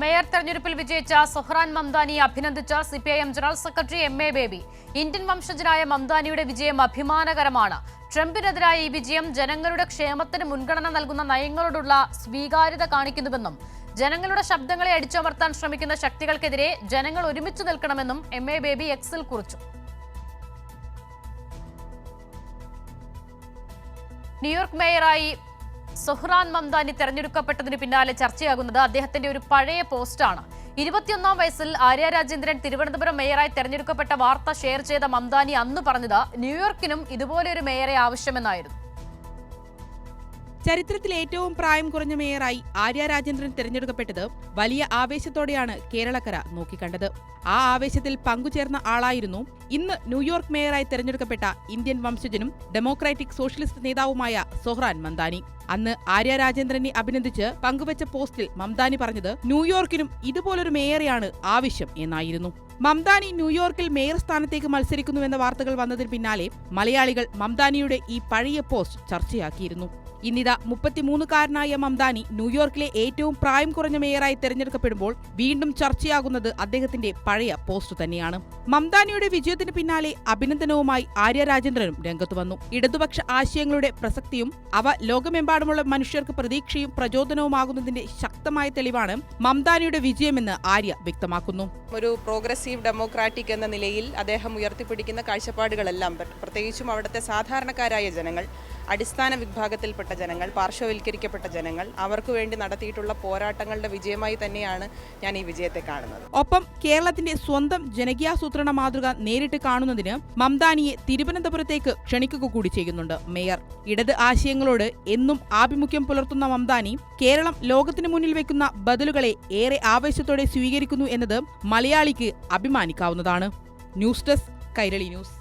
Mayor തെരഞ്ഞെടുപ്പിൽ വിജയിച്ച സൊഹ്റാൻ മംദാനിയെ അഭിനന്ദിച്ച CPIM general secretary M A Baby. Indian വംശജനായ മംദാനിയുടെ വിജയം അഭിമാനകരമാണ്. ട്രംപിനെതിരായ ഈ വിജയം ജനങ്ങളുടെ ക്ഷേമത്തിന് മുൻഗണന നൽകുന്ന നയങ്ങളോടുള്ള സ്വീകാര്യത കാണിക്കുന്നുവെന്നും ജനങ്ങളുടെ ശബ്ദങ്ങളെ അടിച്ചമർത്താൻ ശ്രമിക്കുന്ന ശക്തികൾക്കെതിരെ ജനങ്ങൾ ഒരുമിച്ച് നിൽക്കണമെന്നും എം എ ബേബി എക്സിൽ കുറിച്ചു. ന്യൂയോർക്ക് മേയറായി സുഹ്റാൻ മംദാനി തെരഞ്ഞെടുക്കപ്പെട്ടതിന് പിന്നാലെ ചർച്ചയാകുന്നത് അദ്ദേഹത്തിന്റെ ഒരു പഴയ പോസ്റ്റാണ്. ഇരുപത്തിയൊന്നാം വയസ്സിൽ ആര്യ രാജേന്ദ്രൻ തിരുവനന്തപുരം മേയറായി തെരഞ്ഞെടുക്കപ്പെട്ട വാർത്ത ഷെയർ ചെയ്ത മംദാനി അന്ന് പറഞ്ഞത് ന്യൂയോർക്കിനും ഇതുപോലെ ഒരു മേയറെ ആവശ്യമെന്നായിരുന്നു. ചരിത്രത്തിൽ ഏറ്റവും പ്രായം കുറഞ്ഞ മേയറായി ആര്യ രാജേന്ദ്രൻ തിരഞ്ഞെടുക്കപ്പെട്ടത് വലിയ ആവേശത്തോടെയാണ് കേരളക്കര നോക്കിക്കണ്ടത്. ആ ആവേശത്തിൽ പങ്കുചേർന്ന ആളായിരുന്നു ഇന്ന് ന്യൂയോർക്ക് മേയറായി തിരഞ്ഞെടുക്കപ്പെട്ട ഇന്ത്യൻ വംശജനും ഡെമോക്രാറ്റിക് സോഷ്യലിസ്റ്റ് നേതാവുമായ സൊഹ്റാൻ മന്ദാനി. അന്ന് ആര്യ രാജേന്ദ്രനെ അഭിനന്ദിച്ച് പങ്കുവച്ച പോസ്റ്റിൽ മംദാനി പറഞ്ഞത് ന്യൂയോർക്കിനും ഇതുപോലൊരു മേയറെയാണ് ആവശ്യം എന്നായിരുന്നു. മംദാനി ന്യൂയോർക്കിൽ മേയർ സ്ഥാനത്തേക്ക് മത്സരിക്കുന്നുവെന്ന വാർത്തകൾ വന്നതിന് പിന്നാലെ മലയാളികൾ മംദാനിയുടെ ഈ പഴയ പോസ്റ്റ് ചർച്ചയാക്കിയിരുന്നു. ഇന്നിതാ മുപ്പത്തിമൂന്നുകാരനായ മംദാനി ന്യൂയോർക്കിലെ ഏറ്റവും പ്രായം കുറഞ്ഞ മേയറായി തെരഞ്ഞെടുക്കപ്പെടുമ്പോൾ വീണ്ടും ചർച്ചയാകുന്നത് അദ്ദേഹത്തിന്റെ പഴയ പോസ്റ്റ് തന്നെയാണ്. മംദാനിയുടെ വിജയത്തിന് പിന്നാലെ അഭിനന്ദനവുമായി ആര്യ രാജേന്ദ്രനും രംഗത്തു വന്നു. ഇടതുപക്ഷ ആശയങ്ങളുടെ പ്രസക്തിയും അവ ലോകമെമ്പാടുമുള്ള മനുഷ്യർക്ക് പ്രതീക്ഷയും പ്രചോദനവുമാകുന്നതിന്റെ ശക്തമായ തെളിവാണ് മംദാനിയുടെ വിജയമെന്ന് ആര്യ വ്യക്തമാക്കുന്നു. ഒരു പ്രോഗ്രസീവ് ഡെമോക്രാറ്റിക് എന്ന നിലയിൽ അദ്ദേഹം ഉയർത്തിപ്പിടിക്കുന്ന കാഴ്ചപ്പാടുകളെല്ലാം പ്ര- പ്രത്യേകിച്ചും അവിടുത്തെ സാധാരണക്കാരായ ജനങ്ങൾ അടിസ്ഥാന വിഭാഗത്തിൽപ്പെട്ട ജനങ്ങൾ പാർശ്വവൽക്കരിക്കപ്പെട്ട ജനങ്ങൾ അവർക്ക് വേണ്ടി നടത്തിയിട്ടുള്ള പോരാട്ടങ്ങളുടെ വിജയമായി തന്നെയാണ് ഞാൻ ഈ വിജയത്തെ കാണുന്നത്. ഒപ്പം കേരളത്തിന്റെ സ്വന്തം ജനകീയാസൂത്രണ മാതൃക നേരിട്ട് കാണുന്നതിന് മംദാനിയെ തിരുവനന്തപുരത്തേക്ക് ക്ഷണിക്കുക കൂടി ചെയ്യുന്നുണ്ട് മേയർ. ഇടത് ആശയങ്ങളോട് എന്നും ആഭിമുഖ്യം പുലർത്തുന്ന മംദാനി കേരളം ലോകത്തിന് മുന്നിൽ വെക്കുന്ന ബദലുകളെ ഏറെ ആവേശത്തോടെ സ്വീകരിക്കുന്നു എന്നത് മലയാളിക്ക് അഭിമാനിക്കാവുന്നതാണ്. News desk Kairali news.